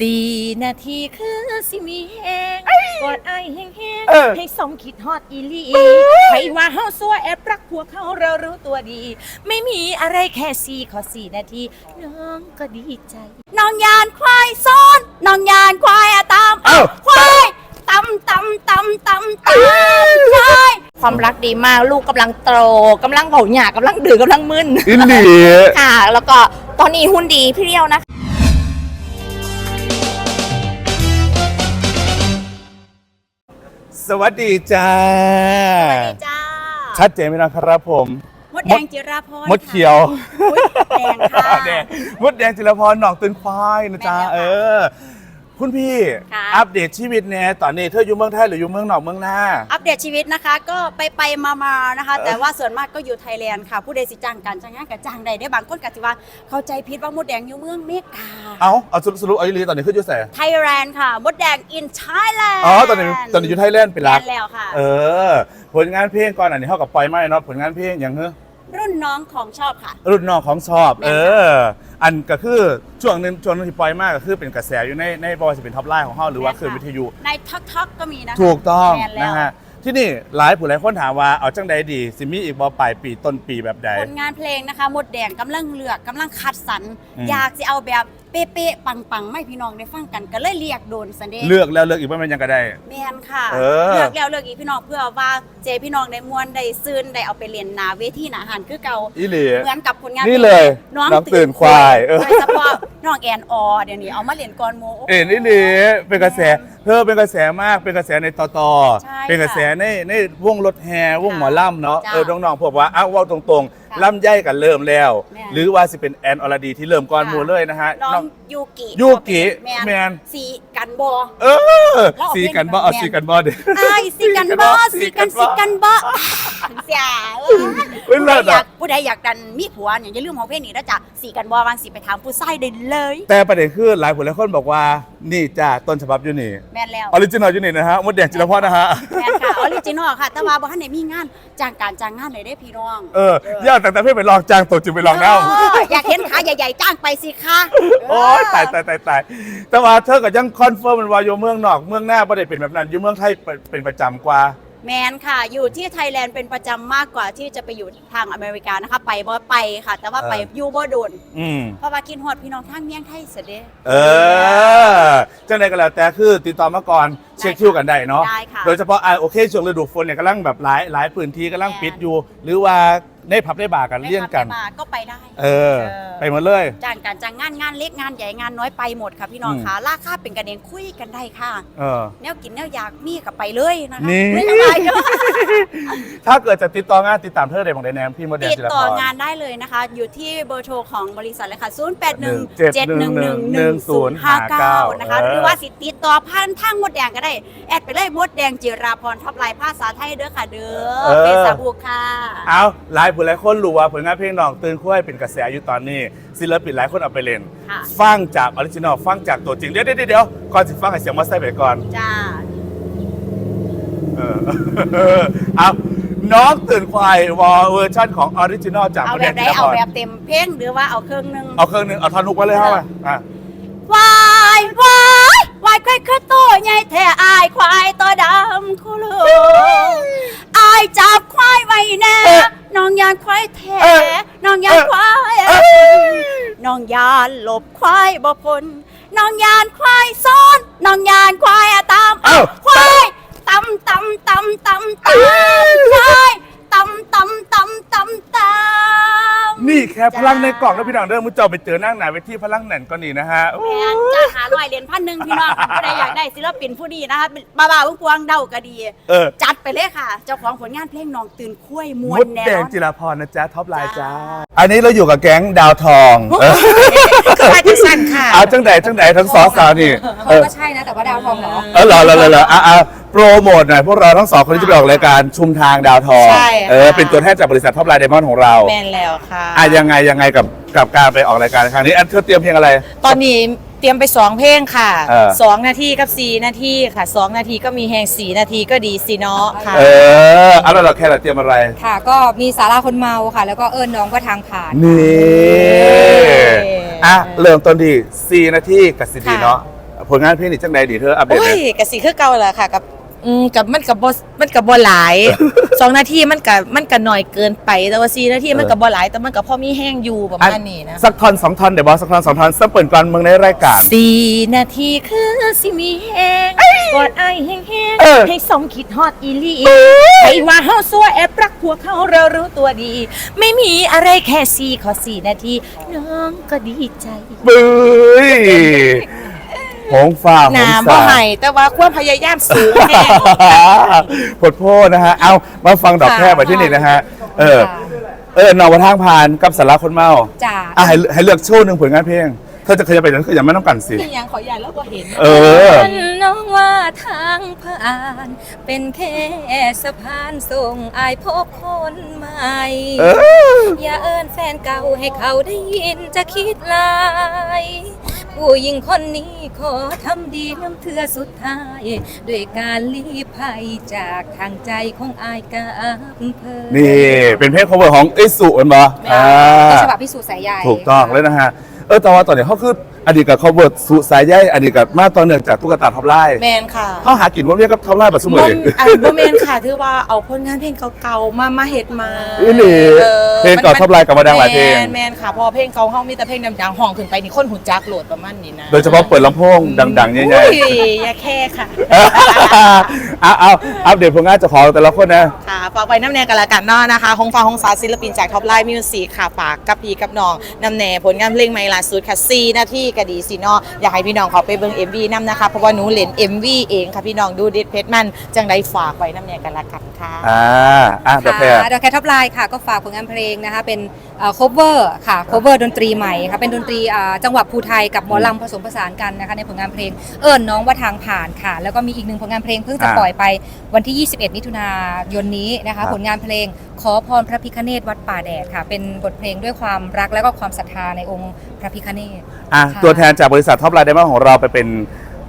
สี่นาทีคือสิมีแหงกอดไอายแห้งเออๆให้สมคิดฮอดอีหลีใครว่าเฮาซัวแอบรักพวกเขาเรารู้ตัวดี ไม่มีอะไรแค่สี่ขอสี่นาที น้องก็ดีใจ น้องยานควายซ้อน น้องยานควายอะตามเอ้า ควายตำตำตำตำตำควายความรักดีมากลูกกำลังโตกำลังเผาหยากำลังดื้อกำลังมึน อินดี ค่ะ แล้วก็ตอนนี้หุ้นดีพี่เรียวนะคะ สวัสดีจ้า สวัสดีจ้าชัดเจนไหมนะครับผม มดแดงจิราพรมดเขียวอุ๊ยแดงค่ะ แดงมดแดงจิรพรหนองตื่นควายนะจ๊ะแม่นแล้วค่ะ เออ คุณพี่ค่ะ อัปเดตชีวิตเนี่ยตอนนี้เธออยู่เมืองไทยหรืออยู่เมืองนอกเมืองหน้า อัปเดตชีวิตนะคะ ก็ไปไปมามานะคะ แต่ว่าส่วนมากก็อยู่ไทยแลนด์ค่ะ ผู้ใดสิจ้างกันจ้างงานกับจ้างใดได้บางคนก็สิว่าเข้าใจผิดว่ามดแดงอยู่เมืองเมกาเอาเอาสรุปสรุปเอาอีหลีตอนนี้ขึ้นอยู่แสไทยแลนด์ค่ะ มดแดง in Thailand อ๋อตอนนี้ตอนนี้อยู่ไทยแลนด์เป็นหลัก แลนด์แล้วค่ะ เออ ผลงานเพลงก่อนอันนี้เท่ากับปล่อยไม่เนาะผลงานเพลงอย่างเฮ้อรุ่ นน้องของชอบค่ะ รุ่นน้องของชอบ แม่นเอค่ะออันก็คือช่วงหนึงช่วงหนึงที่ปล่อยมากก็คือเป็นกระแสอยู่ในในบอยจะเป็นท็อปไลน์ของเฮาหรือว่าคืนวิทยุ ในท็อกท็อกก็มีนะคะถูกต้องแมนแล้วนะฮะที่นี่หลายผู้หลายคนถามว่าเอาจังใดดีสิมีอีกบอปลายปีต้นปีแบบใด ผลงานเพลงนะคะมดแดงกำลังเลือกกำลังคัดสรรอืม อยากจะเอาแบบ เป๊ะๆปังๆไม่พี่น้องได้ฟังกันก็เลยเรียกโดนสันเดย์เลือกแล้วเลือกอีกว่ามันยังก็ได้ แมนค่ะเออเลือกแล้วเลือกอีกพี่น้องเพื่อว่าเจพี่น้องได้มวนได้ซื่นได้เอาไปเรียนหนาเวทีหนาอาหารคือเก่าอีหลี เหมือนกับผลงานนี่เลยน้องน้องตื่นควายเออ โดยเฉพาะน้องแอนออเดี๋ยวนี้เอามาเรียนกรโมเอ็นอีหลีเป็นกระแสเธอเป็นกระแสมากเป็นกระแสในต่อต่อใช่เป็นกระแสในในวงรถแห่วงหมอลำเนาะจ้ะ เออน้องๆพวกว่าอ้าวเว่าตรงค่ะๆ ลำไยกันเริ่มแล้ว แม่น หรือว่าสิเป็นแอนอรดีที่เริ่มก่อนค่ะหมูเลยนะฮะน้อน้องงยูกิยูกิแมแมนนสีกันบอ เออแล้วเอาสีเพลงกันบ่แบบเอาแม่น สีกันบ่เด้อ ไอ้ายสีกันบอสีสีกักันนบ่สีกันบอเสียเฮ้ยผู้เลิใดศอยาอะกผู้ใดอยากดันมีผัวเนี่ยอย่าลืมของเพลงนี้นะจ๊ะสีกันบอวันสีไปถามผู้ใส่ได้เลย แต่ประเด็นคือหลายผู้หลายคนบอกว่า นี่จ้าต้นฉบับอยู่นี่แมนแล้ว ออริจินอลอยู่นี่นะฮะมดแดงจิรพรนะฮะ แมนค่ะ ออริจินอลค่ะ แต่ว่าบ่ทันได้มีงานจ้างการจ้างงานเลยได้พี่น้องเออยากแต่แต่เพื่อนไปลองจ้างตัวจึงไปลองแล้วเอออยากเห็นขาใหญ่ๆ จ้างไปสิคะโอ้ยตายตายตายตายแต่ว่าเธอก็ยังคอนเฟิร์มมันว่าอยู่เมืองนอกเมืองหน้าประเด็นเป็นแบบนั้นอยู่เมืองไทยเป็นเป็นประจำกว่า แมนค่ะ อยู่ที่ไทยแลนด์เป็นประจำมากกว่าที่จะไปอยู่ทางอเมริกานะคะ ไปบ่ไปค่ะ แต่ว่าไปเอออยูบ่โดนอืม เพราะว่ากินฮอดพี่น้องทางเมียงไทยเสยเด็จ เออ จังใดก็แล้วแต่คือติดต่อมาก่อน เช็คคิวกันได้เนาะได้ค่ะ โดยเฉพาะอ่าโอเคช่วงฤดูฝนเนี่ยกำลังแบบหลายหลายพื้นที่กำลังปิดอยู่ หรือว่าในผับในบาร์กันเลี่ยงกัน ไม่มาก็ไปได้ เออ เออ ไปหมดเลย จ้างการจ้างงานงานเล็กงานใหญ่งานน้อยไปหมดค่ะพี่น้องอืมค่ะราคาเป็นกันเองคุยกันได้ค่ะ เออ แนวกินแนวอยากมีกับไปเลยนะคะนี่ ไม่สบายเนอะถ้าเกิดจะติดต่องานติดตามเธอได้ของไดแนมพี่โมเดลติดจิรพรต่องานได้เลยนะคะ อยู่ที่เบอร์โทรของบริษัทเลยค่ะ 0 8 1 7 1 1 1 0 5 9 นะคะหรือว่าสิติดต่อผ่านทางมดแดงก็ได้แอดไปเลยมดแดงจิราพรท็อปไลน์ภาษาไทยเด้อค่ะเด้อเฟซบุ๊กค่ะเอาหลายผู้หลายคนรู้ว่าผลงานเพลงน้องตื่นคุ้ยเป็นกระแสอยู่ตอนนี้ ศิลปินหลายคนเอาไปเล่น ค่ะฟังจากออริจินอลฟังจากตัวจริง เดี๋ยวเดี๋ยวเดี๋ยวก่อนสิฟังให้เสียงมาใส่ไปก่อน จ้า เออ เอาน้องตื่นควายวอเวอร์ชั่นของออริจินอลจากเอาประแบเด็นบไหนที่นคเอารแบบเต็มเพลงหรือว่าเอาเครื่องหนึง เอาเครื่องหนึงเอาท่อนฮุกไว้เลยเข้ามาอะ วายวาย วายควายคือตัวใหญ่แท้อายควายตัวดำคุลูอายจับควายไว้แน่เอ๊ะน้องยานควายแท้เอ๊ะน้องยานควายเอ๊ะน้องยานหลบควายบ่พ้นน้องยานควายซ้อนน้องยานควายอะตาม เอ้า ควายตำตำตำตำตำควายตำตำตำตำตำ นี่แค่พลังในกล่องแล้วพี่น้องเด้อมุจเจ้าไปเจอนั่งไหนไปที่พลังแหน่นก็นี่นะฮะแมนจะหาลอยเหรียญพันหนึ่งพี่น้องค่ะผู้ใดอยากได้ศิลปินผู้ดีนะคะบ้าบ้าๆพวงๆเดาก็ดี เออ จัดไปเลยค่ะ เจ้าของผลงานเพลงน้องตื่นคุ้ยมวมนดแน่แดนงอน จิราพรนะจ๊ะท็อปไลน์จ้า จ้า อันนี้เราอยู่กับแก๊งดาวทองเออควายจะสั่นค่ะเอาจังใดจังใดทั้งสองสาวนี่เอเขาอก็ใช่นะ แต่ว่าดาวทองเหรอเออเหรอเหรอเหรอเหรออะอะ โปรโมทหน่อยพวกเราทั้งสองคนที่จะไปออกรายการชุมทางดาวทองใช่ค่ะ เออเป็นตัวแทนจากบริษัทท็อปไลน์ไดมอนด์ของเราแมนแล้วค่ะอะยังไงยังไงกับกับการไปออกรายการครั้งนี้อันเธอเตรียมเพลงอะไร ตอนนี้เตรียมไปสองเพลงค่ะเออ สองนาทีกับสี่นาทีค่ะสองนาทีก็มีแหงสี่นาทีก็ดีสิเนาะค่ะ เออเอาแล้วเราแค่เราเตรียมอะไร ค่ะ ก็มีสาราคนเมาค่ะ แล้วก็เอิญน้องว่าทางผ่าน นี่อะเริ่มต้นที่4นาทีกับสิดีเนาะผลงานเพลงนี่จังใดดีเธออัปเดตโอ้เลยยกะสิคือเก่าแหละค่ะ กับ อืมกับมันกับบ่มันกับบ่หลาย สองนาทีมันกับมันกับหน่อยเกินไป แต่ว่าสี่นาทีมันกับบ่หลาย แต่มันกับพอมีแห้งอยู่ประมาณนี้นะสักท่อนสองท่อนเดี๋ยวบอกสักท่อนสองท่อนสักเปิดก่อนมึงในรายการสี่นาทีคือสิมีแห้งกอดไอายแห้งเออๆให้สมคิดฮอดอีหลีใครว่าเฮาซัวแอบรักพวกเขาเรารู้ตัวดี ไม่มีอะไรแค่สี่ขอสี่นาทีน้องก็ดีใจบึ้ย หงฟ้าหหงนาสาบ่ให้แต่ว่าความพยายามสูงแน่ผดโพดนะฮะ เอามาฟังดอกแค่ไปที่นี่นะฮะ เออ เออนอวทางผ่านกับสาระคนเมาจ้าอะให้ให้เลือกโชว์หนึ่งผลงานเพลง เธอจะเคยไปนั้นคืออย่าไม่ต้องกันสินี่ยังขอใหญ่แล้วก็เห็น เออ น้องว่าทางผ่าน เป็นแค่สะพานส่งอายพบคนใหม่ เออ อย่าเอินแฟ นเก่าให้เขาได้ยินจะคิดลาย ผู้หญิงคนนี้ขอทำดีน้ำเทือสุดท้าย ด้วยการลีภัยจากทางใจของอายกับเพิ่นนี่เป็นเพลง cover ของไอ้สุเห็นปะอ่าต้นฉบับพิสูจน์สายใยถูกต้องเลยนะฮะ เออแต่ว่าตอนนี้เขาคือ อดีตกับ cover สุสายใยอดีตกับมาตอนเนื่องจากตุ๊กตาท็อปไลน์แมนค่ะเขาหากินว่าเรียกกับท็อปไลน์แบบสมุนบ่เลยอันบ่แมนค่ะถือว่าเอาผลงานเพลงเก่าๆมามาเฮ็ดมาอีหลีออเพลงเก่าท็อปไลน์กลับมาดังหลายเพลงแมนแมนค่ะเพอเพลงเก่าเฮามีแต่เพลงดังๆห้องขึ้นไปนี่คนหูจักโหลดประมาณนี้นะโดยเฉพาะเปิดลำโพงดังๆใหญ่อุ้ยอย่าแค่ค่ะๆเอาเอาอัปเดตผลงานเจ้าของแต่ละคนนะค่ะฝากไว้น้ำแนงกันละกันเนาะนะคะหงฟ้าหงสาศิลปินจากท็อปไลน์มิวสิกค่ะฝากกับพี่กับน้องน้ำแนผลงานเพลงใหม่ล่าสุดค่ะ4นาทีก็ดีสิเนาะอยากให้พี่น้องเขาไปเบิ่ง MV นํนะคะ เพราะว่าหนูเล่น MV เองค่ะพี่น้องดูเด็ดเพชรมันจังได้ฝากไว้น้ำแนงกันละกันค่ะอ่าอะดอกแคค่ะดอกแคทท็อปไลน์ค่ะก็ฝากผลงานเพลงนะคะ เป็นเอ่อ cover ค่ะ cover ดนตรีใหม่ค่ะเป็นดนตรีอ่าจังหวะภูไทยกับหมอลำผสมผสานกันนะคะในผลงานเพลงเอิญน้องว่าทางผ่านค่ะ แล้วก็มีอีกหนึ่งผลงานเพลงเพิ่งจะอ่าปล่อยไปวันที่ 21 มิถุนายนนี้นะครัคะบผลงานเพลงขอพรพระพิคเนตวัดป่าแดดค่ะ เป็นบทเพลงด้วยความรักและก็ความศรัทธาในองค์พระพิคเนตอะค่ะตัวแทนจากบริษัทท็อปไลน์ไดมอนด์ของเราไปเป็น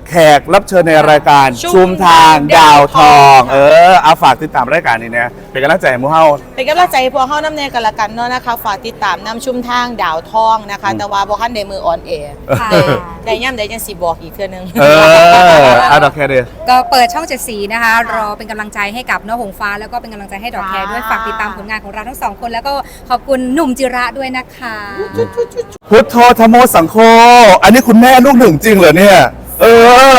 แขกรับเชิญในรายการชุชุมมทางดาวทอง ดาวทอง เออเอาฝากติดตามรายการนี้นะเป็นกำลังใจให้หมูเฮา เป็นกำลังใจให้พวกเขาน้ำแนงกันละกันเนาะนะคะฝากติดตามน้ำชุ่มทางดาวทองนะคะ แต่ว่าบ่คันได้มือออนแอร์ค่ะได้ย่ำได้จังสิบอกอีกเทื่อนึง เออเอาดอกแคเดีย ก็เปิดช่องเจ็ดสีนะคะ รอเป็นกำลังใจให้กับน้องหงฟ้า แล้วก็เป็นกำลังใจให้ดอกแคร์ด้วยฝากติดตามผลงานของเราทั้งสองคน แล้วก็ขอบคุณหนุ่มจิระด้วยนะคะ พุทโธธรรมโมสังโฆอันนี้คุณแม่ลูกหนึ่งจริงเหรอเนี่ย เออ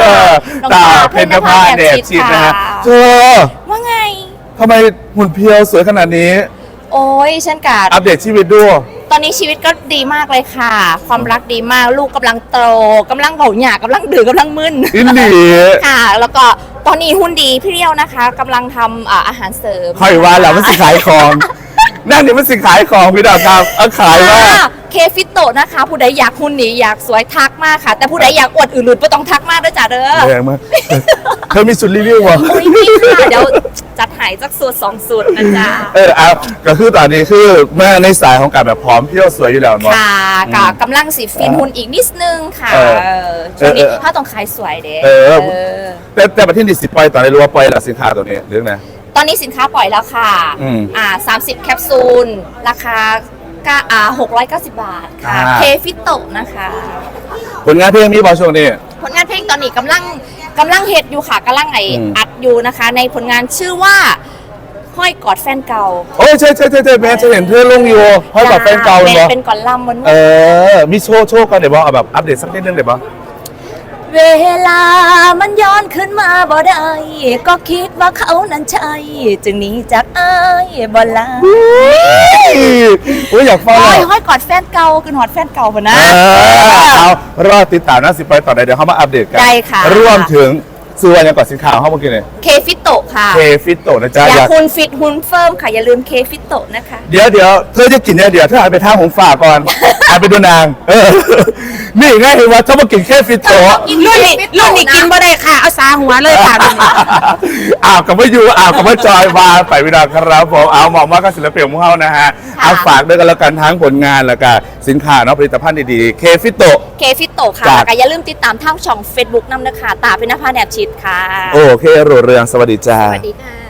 เออตาเพนภาแดดชิดนะฮะเธอว่าไงทำไมหุ่นเพรียวสวยขนาดนี้ โอ้ยฉันกาดอัปเดตชีวิตด้วย ตอนนี้ชีวิตก็ดีมากเลยค่ะ ความรักดีมากลูกกำลังโตกำลังเบาหยากำลังดื้อกำลังมึนอินดีค่ะ แล้วก็ตอนนี้หุ้นดีพี่เรียวนะคะกำลังทำอ่าอาหารเสริมคอยว่าแล้วมันสิขายของนั่นนี่มันสิขายของพี่ดาวครับเอาขายว่าอ่า เคฟิตโตะนะคะ ผู้ใดอยากหุ่นดีอยากสวยทักมากค่ะ แต่ผู้ใดอยากอวดอื่นหลุดไม่ต้องทักมากด้วยจ้ะเด้อแรงมากเธอมีสุดรีวิววะโอ้ยพี่ค่ะเดี๋ยวจัดหายสักสูตรสองสูตรนะจ๊ะเออเอาก็คือตอนนี้คือแม่ในสายของการแบบพร้อมเที่ยวสวยอยู่แล้วเนาะ ค่ะกับกำลังสีฟินหุ่นอีกนิดนึงค่ะเออเออช่วงนี้เออเออถ้าต้องขายสวยเด้เออ เออ แต่แต่ประเทศนี้สิปล่อยตอนนี้รู้ว่าปล่อยหลักสินค้าตัวนี้เรื่องนะตอนนี้สินค้าปล่อยแล้วค่ะอืม อ่า30 แคปซูล ราคา ก็อ่า690บาทค่ะ อ่า เคฟิตโตะนะคะ ผลงานเพลงมีบอช่วงนี้ ผลงานเพลงตอนนี้กำลังกำลังเฮ็ดอยู่ค่ะกำลังไออืม อัดอยู่นะคะ ในผลงานชื่อว่าห้อยกอดแฟนเก่าโอ้ยใช่ใช่ใช่ใช่แม่จะเห็นเพื่อนลงอยู่ห้อยกับแฟนเก่าเลยเป็นบอเป็นก่อนลำบนเออมีโชว์โชว์กันเดี๋ยวบอเอาแบบอัปเดตสักนิดนึงเดี๋ยวบอ เวลามันย้อนขึ้นมาบ่ได้ ก็คิดว่าเขานั้นใช่จึงหนีจากอ้ายบ่ลาอุ้ยอยากฟังห้อยอะห้อยกอดแฟนเก่าคือหอดแฟนเก่าพนนะเออเอารอติดตามนะสิไปต่อไหนเดี๋ยวเขามาอัปเดตกันได้ค่ะ รวมถึงซื้อวันยังก่อนสินค้าของเขาเมื่อกี้เนี่ยเคฟิตโตะค่ะเคฟิตโตนะจ๊ะอยาอกยากหุ่นฟิตหุ่นเฟิร์มค่ะ อย่าลืมเคฟิตโตะนะคะ เดี๋ยวเดี๋ยวเธอจะกินเนี่ยเดี๋ยวเธอหันไปทางของฝากก่อนหันไปดูนางเออ นี่ไงเห็นว่าเธอมากินแค่ฟิตโตะรุ่นนี้รุ่นนี้กินบ่ได้ค่ะเอาสาหัวเลยค่ะรุ่นนี้อ้าวกับว่าอยู่อ้าวกับว่าจอยมาไปวิดาครับผมเอาเหมาะมากกับศิลปินของเรานะฮะเอาฝากด้วยกันแล้วกันทั้งผลงานแล้วก็สินค้าเนาะผลิตภัณฑ์ดีๆ เคฟิโตเคฟิตโตะค่ะจากแล้วก็อย่าลืมติดตามทางช่อง Facebook นำนะคะตาเป็นนภาแนบชิดค่ะ โอเครูเรืองสวัสดีจ้าสวัสดีค่ะ